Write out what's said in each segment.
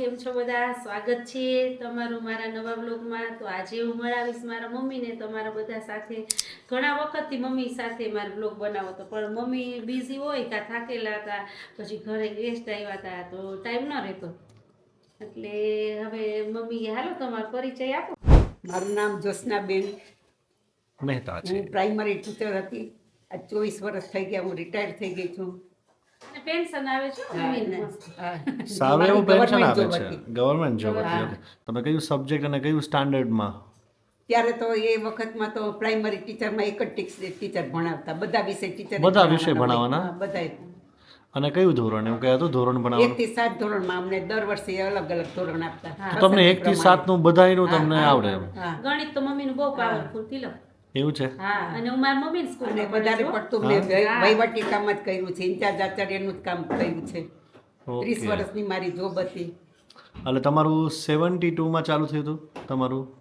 કેમ છો બધા? સ્વાગત છે તમારું મારા નવા બ્લોગમાં તો આજે હું મળાવીશ મારા મમ્મીને. તમારા બધા સાથે ઘણા વખતથી મમ્મી સાથે મારો બ્લોગ બનાવો તો પણ મમ્મી બિઝી હોય કાં થાકેલા હતા પછી ઘરે ગેસ્ટ આવ્યા હતા તો ટાઈમ ન રહેતો. એટલે હવે મમ્મી હાલો તમારો પરિચય આપો. મારું નામ જ્યોત્સનાબેન મહેતા છે. હું પ્રાઇમરી ટીચર હતી. આ ચોવીસ વર્ષ થઈ ગયા. હું રિટાયર થઈ ગઈ છું. પેન્શન આવે છે. સારું એવું પેન્શન આવે છે. Government job. તમે કયું સબ્જેક્ટ અને કયું સ્ટાન્ડર્ડમાં ત્યારે તો એ વખતમાં તો પ્રાઇમરી ટીચરમાં એક જ ટીચર ભણાવતા. બધા વિષય ટીચર બધા વિષય ભણાવવાના? બધા અને કયું ધોરણ? એવું કયા ધોરણ ધોરણ એક ભણાવવાનું થી સાત ધોરણમાં અમને દર વર્ષે અલગ અલગ ધોરણ આપતા. તમને એક થી સાતનું બધાયનું તમને આવડે ગણિત તો મમ્મીનું બહુ પાવરફુલ તિલક. એવું છે? હા. અને હું મારી સ્કૂલ અને વધારે પડતું મેં વહીવટી કામ જ કર્યું છે ઇન્ચાર્જ આચાર્યનું જ કામ કર્યું છે. ત્રીસ વર્ષની મારી જોબ હતી. એટલે તમારું સેવન્ટી ટુમાં ચાલુ થયું હતું? તમારું?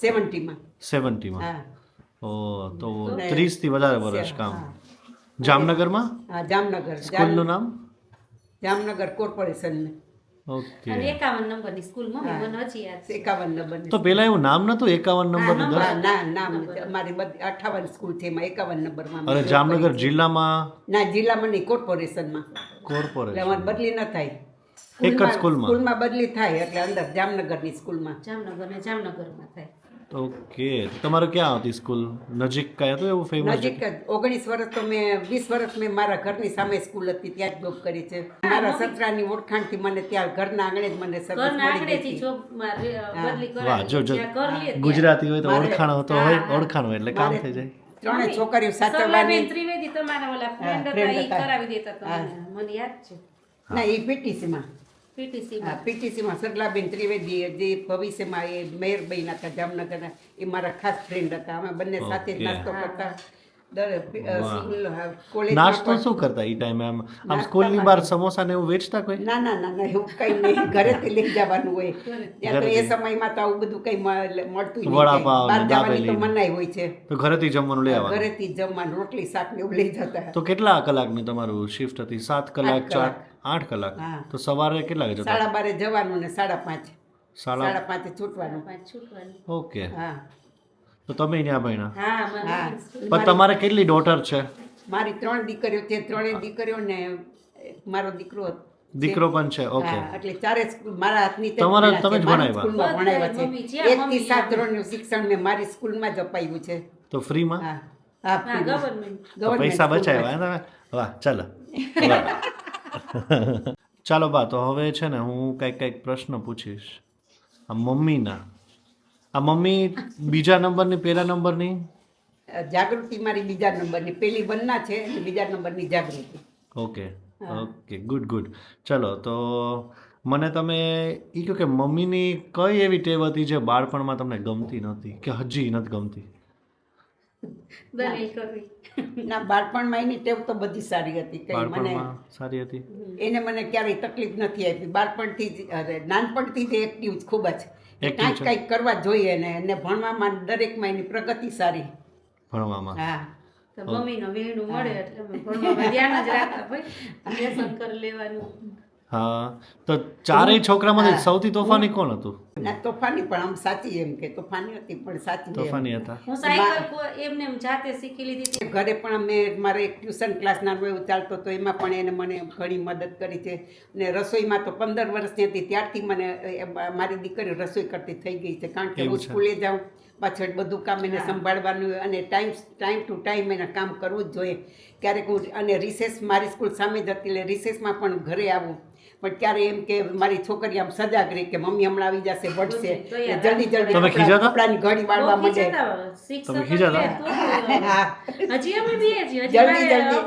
સેવન્ટીમાં. સેવન્ટીમાં? હા. ઓ તો ત્રીસથી થી વધારે વર્ષ કામ. જામનગરમાં? હા જામનગર. સ્કૂલનું નામ? Jamnagar corporation okay. અને એકાવન નંબરની સ્કૂલ મમ્મી મને હજી યાદ છે. એકાવન નંબર તો પેલા એવું નામ નતું? એકાવન નંબર. ના ના નામ અમારી બધી અઠાવન સ્કૂલ છે એમાં એકાવન નંબરમાં અરે જામનગર જિલ્લામાં? ના જિલ્લામાં નહીં કોર્પોરેશનમાં. કોર્પોરેશન. અમારે બદલી ન થાય. એક જ સ્કૂલમાં? સ્કૂલમાં બદલી થાય એટલે અંદર જામનગરની સ્કૂલમાં. જામનગર ને જામનગરમાં થાય. ઓકે તમારે ક્યાં હતી સ્કૂલ નજીક કયા તો એવું ફેમસ નજીક જ. ઓગણીસ વર્ષ તો મેં વીસ વર્ષ મેં મારા ઘરની સામે સ્કૂલ હતી ત્યાં જ જોબ કરી છે. મારા સસરાની ઓળખાણથી મને ત્યાં ઘરના આંગણે જ મને સર્વિસ વાહ જો જો. ગુજરાતી હોય તો ઓળખાણ તો હોય ઓળખાણ હોય એટલે કામ થઈ જાય. ત્રણે છોકરીઓ સાચવવાની ત્રિવેદી તમારા ઓલા ફ્રેન્ડ હતા એ કરાવી દેતા. મને યાદ છે. ના એ પીટીસીમાં. પીટીસી પીટીસીમાં સરલાબેન ત્રિવેદી જે ભવિષ્યમાં એ મેયર બન્યા હતા જામનગરના એ મારા ખાસ ફ્રેન્ડ હતા. અમે બંને સાથે નાસ્તો કરતા. નાસ્તો શું કરતા એ? ટાઈમે આમ આમ સ્કૂલની બહાર સમોસા ને એવું વેચતા કોઈ? ના ના ના ના એવું કઈ નહીં. ઘરેથી લઈ જવાનું હોય. ત્યાં તો એ સમય સમયમાં તો આવું બધું કઈ મળતું નહીં વડાપાવ ને તો દાબેલી. મનાઈ હોય છે. તો ઘરેથી જમવાનું લઈ આવવાનું? ઘરેથી જમવાનું રોટલી શાક ને એવું લઈ જતા. તો કેટલા કલાકની તમારું શિફ્ટ હતી? સાત કલાક ચાર. આઠ કલાક? હા. તો સવારે કેટલા વાગે સાડા બારે જવાનું ને સાડા પાંચ. સાડા સાડા પાંચે છૂટવાનું. પાંચ છૂટવાનું. ઓકે. હા. તો તમે ત્યાં ભણ્યા? હા. પણ તમારે કેટલી ડોટર છે? મારી ત્રણ દીકરીઓ છે ત્રણેય દીકરીઓ ને મારો દીકરો દીકરો પણ છે ઓકે. એટલે ચારે સ્કૂલ મારા હાથની તમારા- તમે. જ ભણાવ્યા? ભણાવ્યા છે. એક થી સાત. ધોરણનું શિક્ષણ મેં મારી સ્કૂલમાં જ અપાયું છે. તો ફ્રીમાં? હા હા. ગવર્મેન્ટ પૈસા બચાવ્યા તમે વાહ ચાલો. વાહ. ચાલો બા તો હવે છે ને હું કંઈક કંઈક પ્રશ્ન પૂછીશ. આ મમ્મીના. આ મમ્મી બીજા નંબરની પહેલા નંબરની? જાગૃતિ મારી બીજા નંબરની. પેલી વનના છે અને બીજા નંબરની Jagruti. Okay okay good good. ચલો તો મને તમે એ કહો કે મમ્મીની કઈ એવી ટેવ હતી જે બાળપણમાં તમને ગમતી નહોતી? કે હજી નથી ગમતી? દલીલ કરવી. ના બાળપણમાં એની ટેવ તો બધી સારી હતી કઈ મને સારી હતી. એને મને ક્યારેય તકલીફ નથી આપી. બાળપણથી જ અરે નાનપણથી જ એક્ટિવ ખૂબ જ. કાંઈક કાંઈક કરવા જોઈએ ને એને ભણવામાં દરેકમાં એની પ્રગતિ સારી. ભણવામાં. હા. તો મમ્મીનો વેણું મળે એટલે ભણવામાં ધ્યાન જ રાખતા ભાઈ લેસન કરી લેવાનું. હા. તો ચારેય છોકરામાંથી સૌથી તોફાની કોણ હતું? ના તોફાની પણ આમ સાચી એમ કે તોફાની હતી પણ સાચી તોફાની હતા. હું સાયકલ એમને એમ જાતે શીખી લીધી હતી. ઘરે પણ અમે મારે એક ટ્યુશન ક્લાસ નાનો એવું ચાલતો તો એમાં પણ એને મને ઘણી મદદ કરી છે. અને રસોઈમાં તો પંદર વર્ષની હતી ત્યારથી મને મારી દીકરી રસોઈ કરતી થઈ ગઈ છે કારણ કે હું સ્કૂલે જાઉં પાછળ બધું કામ એને સંભાળવાનું હોય અને ટાઈમ ટાઈમ ટુ ટાઈમ એને કામ કરવું જ જોઈએ. ક્યારેક હું અને રિસેસ મારી સ્કૂલ સામે જ હતી એટલે રિસેસમાં પણ ઘરે આવું. પણ ક્યારે એમ કે મારી છોકરી આમ સજાગ રહી કે મમ્મી હમણાં આવી જશે વળશે જલ્દી જલ્દી તમે ખીજાતા? કપડાની ઘડી વાળવા માંડે. તમે હા. હજી અમે બી છીએ. હજી જલ્દી જલ્દી.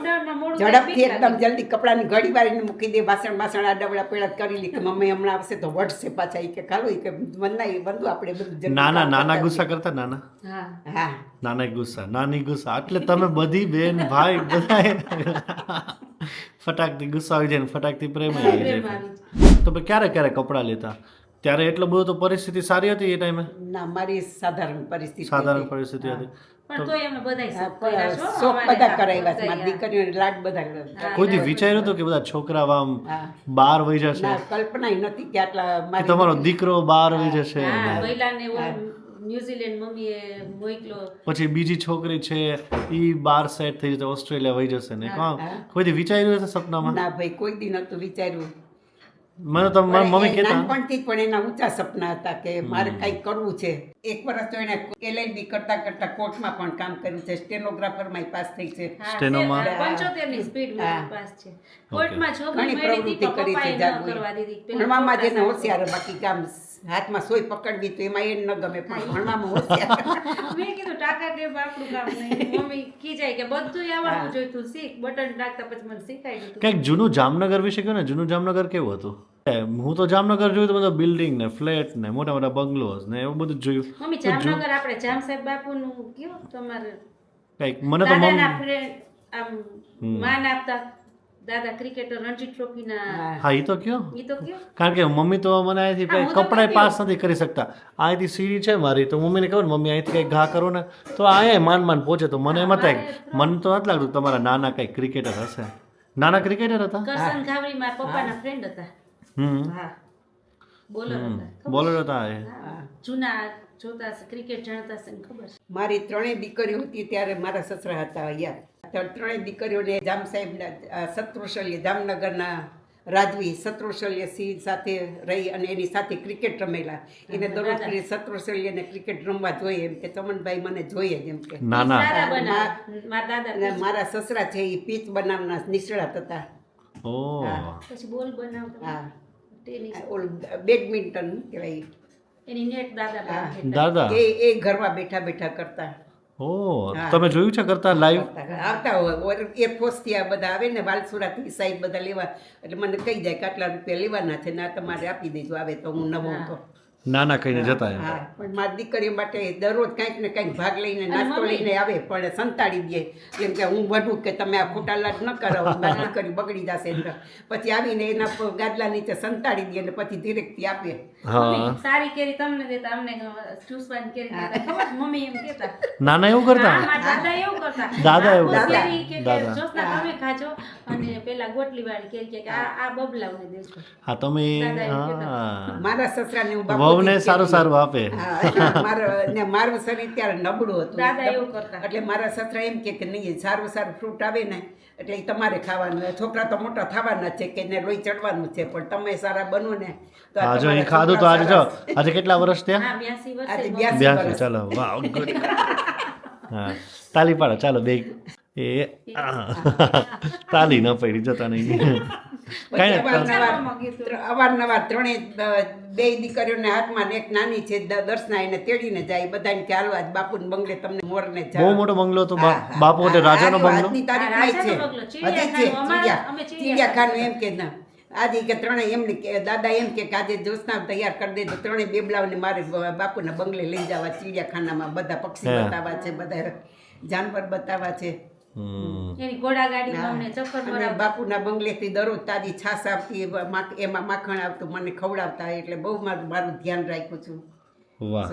ઝડપથી એકદમ. જલ્દી કપડાની ઘડી વાળીને મૂકી દે વાસણ વાસણ આડાવડા પેડા કરી લે કે મમ્મી હમણાં આવશે તો વટશે પાછા એ કે ખાલો કે એ બંધુ આપણે બધું નાના નાના ગુસ્સા કરતા નાના? હા. હા. નાના ગુસ્સા નાની ગુસ્સા. એટલે તમે બધી બેન ભાઈ બધા ફટાકથી ગુસ્સા આવી જાય ને ફટાકથી પ્રેમ આવી જાય. તો પછી ક્યારે ક્યારે કપડાં લેતા? ત્યારે એટલો બધો તો પરિસ્થિતિ સારી હતી એ ટાઈમે? ના મારી સાધારણ પરિસ્થિતિ સાધારણ પરિસ્થિતિ હતી. તમારો દીકરો બહાર વહી જશે. ન્યુઝીલેન્ડ મમ્મીએ મોકલો. પછી બીજી છોકરી છે ઈ બાર સેટ થઈ જશે ઓસ્ટ્રેલિયા વહી જશે ને. કોણ? કોઈ દી વિચાર્યું હશે સપનામાં? ના ભાઈ કોઈ દી નતું વિચાર્યું. મને તો મારી મમ્મી કહેતા નાનપણથી પણ એના ઊંચા સપના હતા કે મારે કંઈક કરવું છે. એક વર્ષ તો એને એલએલબી કરતા કરતા કોર્ટમાં પણ કામ કર્યું છે. સ્ટેનોગ્રાફરમાં પાસ થઈ છે. સ્ટેનોમાં? છે, પંચોતેરની સ્પીડ હા. પાસ છે. કોર્ટમાં છોકરી ઘણી પ્રવૃત્તિ કરી છે પપ્પાએ ન કરવા દીધી. પેલા ભણવામાં જેને હોશિયાર બાકી કામ હાથમાં સોય પકડવી તો એમાં એને ન ગમે પણ ભણવામાં હોશિયાર. મેં કીધું ટાકા ટેપ આપણું કામ નહીં. મમ્મી ખીજાય કે બધું આવડવું જોઈએ તું શીખ. બટન ટાકતા પછી મને શીખાઈ ગયું. કંઈક જૂનું જામનગર વિશે કહ્યું ને જૂનું જામનગર કેવું હતું? હું તો જામનગર જોયું તો બધા બિલ્ડિંગ ને ફ્લેટ ને મોટા મોટા બંગલોઝ ને એવું બધું જોયું. મમ્મી જામનગર આપણે જામ સાહેબ બાપુનું કયો તમારે? કંઈક મને તો મમ્મી આમ માન આપતા. દાદા ક્રિકેટર રણજીત ટ્રોફીના હા. હા એ તો કયો? ઈ તો કયો? કારણ કે મમ્મી તો મને અહીંથી હા, કંઈ હું તો કપડાય પાસ નથી કરી શકતા. અહીંથી સીડી છે મારી તો મમ્મીને કહું મમ્મી અહીંથી કંઈક ઘા કરો ને. તો અહીંયા માન માન પહોંચે તો મને એમ થાય મને તો નથી લાગતું તમારા નાના કંઈક ક્રિકેટર હશે. નાના ક્રિકેટર હતા? કરસન ઘાવરી મારા પપ્પાના ફ્રેન્ડ હતા. હમ. હા. બોલર હતા બોલર હતા જૂના જોતા ક્રિકેટ જાણતા હશે ખબર મારી ત્રણેય દીકરીઓ હતી ત્યારે મારા સસરા હતા અહીંયા. તો ત્રણેય દીકરીઓને જામ સાહેબના શત્રુશલ્ય જામનગરના રાજવી શત્રુશલ્ય સિંહ સાથે રહી અને એની સાથે ક્રિકેટ રમેલા. એને દરરોજ શત્રુશલ્યને ક્રિકેટ રમવા જોઈએ એમ કે ચમનભાઈ મને જોઈએ જ એમ કે. મારા મારા સસરા છે એ પીચ બનાવના નિષ્ણાત હતા. પછી બોલ બનાવતા હા. બેડમિન્ટન કહેવાય એની નેટ દાદા દાદા. એ એ ઘરમાં બેઠા બેઠા કરતા. ઓ તમે જોયું છે કરતા લાઈવ આવતા હોય. એરફોર્સથી આ બધા આવે ને વાલસુરાથી સાહેબ બધા લેવા. એટલે મને કહી જાય કે આટલા રૂપિયા લેવાના છે ને આ તમારે આપી દેજો આવે તો હું નવો તો. નાના કહીને જતા એમ. હા પણ મારી દીકરી માટે દરરોજ કંઈક ને કંઈક ભાગ લઈને નાસ્તો લઈને આવે પણ સંતાડી દે. કેમ કે હું વધુ કે તમે આ ખોટા લાડ ન કરો મારી દીકરી બગડી જશે પછી આવીને એના ગાદલા નીચે સંતાડી દે અને પછી ધીરેકથી આપે. હા. સારી કેરી તમને દેતા અમને ચૂસવાની કેરી દેતા. ખબર મમ્મી એમ કહેતા. નાના એવું કરતા? દાદા એવું કરતા. દાદા એવું કરતા. કેરી કે કે દાદા. જોસના તમે ખાજો અને પેલા ગોટલી વાળી કેરી કે કે આ આ બબલાવને દેજો. હા તમે મારા સસરાને હું વહુને સારું સારું આપે. મારો- ને મારું શરીર ત્યારે નબળું હતું. દાદા એવું કરતા. એટલે મારા સસરા એમ કે કે નહીં સારું સારું ફ્રૂટ આવે ને એટલે તમારે ખાવાનું છોકરા તો મોટા થવાના છે કે એને લોહી ચડવાનું છે પણ તમે સારા બનો ને તો આ હા જો એ તમારા ખાધું તો આજે જો આજે કેટલા વર્ષ થયા? બ્યાસી. ચાલો વાવ ગુડ હા તાલી પાડો ચાલો બે એ તાલી ન પડી જતા નહીં. અવારનવાર ત્રણેય બે દીકરીઓને હાથમાં એક નાની છે દ- દર્શના એને તેડીને જાય બધાને કે હાલો આજ બાપુને બંગલે તમને મોરને જા બહુ મોટો બંગલો હતો. બાપુ એટલે રાજાનો બંગલો ય છે. હજી ચીડિયાખાનું. એમ કે ના આજે કે ત્રણેય એમને કે દાદા એમ કે આજે જોસના તૈયાર કરી દેજો ત્રણેય બેબલાઓને મારે બાપુના બંગલે લઈ જવા ચીડિયાખાનામાં બધા પક્ષી. બતાવવા છે બધા જાનવર બતાવવા છે. એની ઘોડા ગાડીમાં અમને ચક્કર મારા બાપુના બંગલેથી દરરોજ તાજી છાશ આવતી એમાં માખણ આવતું મને ખવડાવતા એટલે બહુ મારું મારું ધ્યાન રાખ્યું છું. વાહ.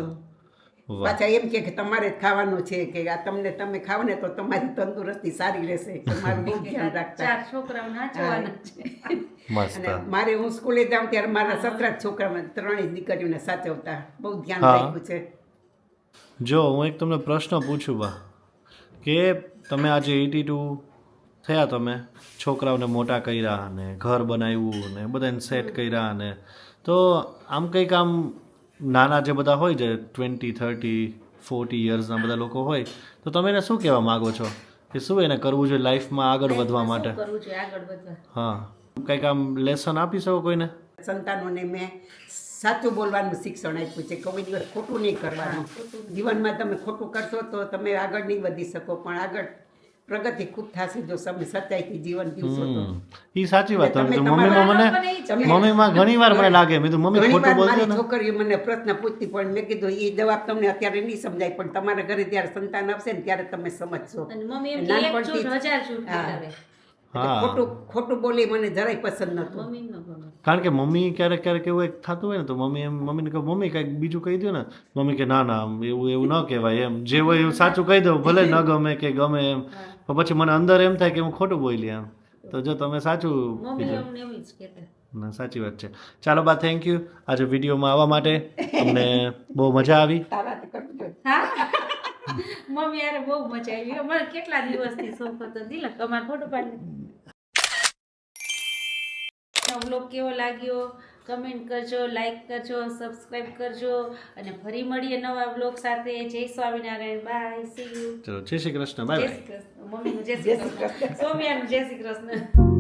પાછા એમ કે તમારે જ ખાવાનું છે કે આ તમને તમે ખાવ ને તો તમારી તંદુરસ્તી સારી રહેશે. કે બહુ ધ્યાન રાખતા. ચાર છોકરાઓ નાચવાના. છે. અને મારે હું સ્કૂલે જાઉં ત્યારે મારા સસરા જ છોકરા ત્રણેય દીકરીઓને સાચવતા. બહુ ધ્યાન રાખ્યું છે. જો હું એક તમને પ્રશ્ન પૂછું બા કે તમે આજે એટી ટુ થયા તમે? છોકરાઓને મોટા કર્યા અને ઘર બનાવ્યું ને બધાને સેટ કર્યા અને તો આમ કંઈક આમ નાના જે બધા હોય છે ટ્વેન્ટી થર્ટી ફોર્ટી યર્સના બધા લોકો હોય તો તમે એને શું કહેવા માગો છો? કે શું એને કરવું જોઈએ લાઈફમાં આગળ વધવા માટે? હા. કંઈક આમ લેસન આપી શકો કોઈને? સંતાનોને મેં સાચું બોલવાનું શિક્ષણ આપ્યું છે કોઈ દિવસ ખોટું નહીં કરવાનું. જીવનમાં તમે ખોટું કરશો તો તમે આગળ નહીં વધી શકો પણ આગળ પ્રગતિ ખૂબ થશે જો તમે સચ્ચાઈથી જીવન જીવશો તો. એ સાચી વાત. મમ્મીમાં મને મમ્મીમાં ઘણી વાર મને લાગે મેં તો મમ્મી ખોટું બોલજો ને. છોકરીઓ મને પ્રશ્ન પૂછતી પણ મેં કીધું એ જવાબ તમને અત્યારે નહીં સમજાય પણ તમારા ઘરે જ્યારે સંતાન આવશે ને ત્યારે તમે સમજશો. અને મમ્મી એમ કે એક નાનપણથી ખોટું ખોટું બોલી મને જરાય પસંદ નતું કારણ કે મમ્મી ક્યારેક ક્યારેક એવું એક થતું હોય ને તો મમ્મી એમ મમ્મીને કહે મમ્મી કંઈક બીજું કહી દો ને. મમ્મી કે ના ના આમ એવું એવું ન કહેવાય એમ જે હોય એવું સાચું કહી દઉં ભલે ન ગમે કે ગમે એમ. પણ પછી મને અંદર એમ થાય કે હું ખોટું બોલી એમ. તો જો તમે સાચું મમ્મી કીધું. અમને એવું જ કહેતા. ના સાચી વાત છે. ચાલો બા થેન્ક યુ આજે વિડીયોમાં આવવા માટે અમને બહુ મજા આવી. મમ્મી યાર બહુ મજા આવી. અમારે કેટલા દિવસથી શોખ હતો દિલક અમારે ફોટો પાડી બ્લોગ કેવો લાગ્યો? કમેન્ટ કરજો લાઈક કરજો સબસ્ક્રાઈબ કરજો અને ફરી મળીએ નવા બ્લોગ સાથે. જય સ્વામિનારાયણ. બાય સી યુ ચલો જય શ્રી કૃષ્ણ. બાય જય શ્રી કૃષ્ણ. મમ્મીનું જય શ્રી કૃષ્ણ. સોમિયાનું જય શ્રી કૃષ્ણ.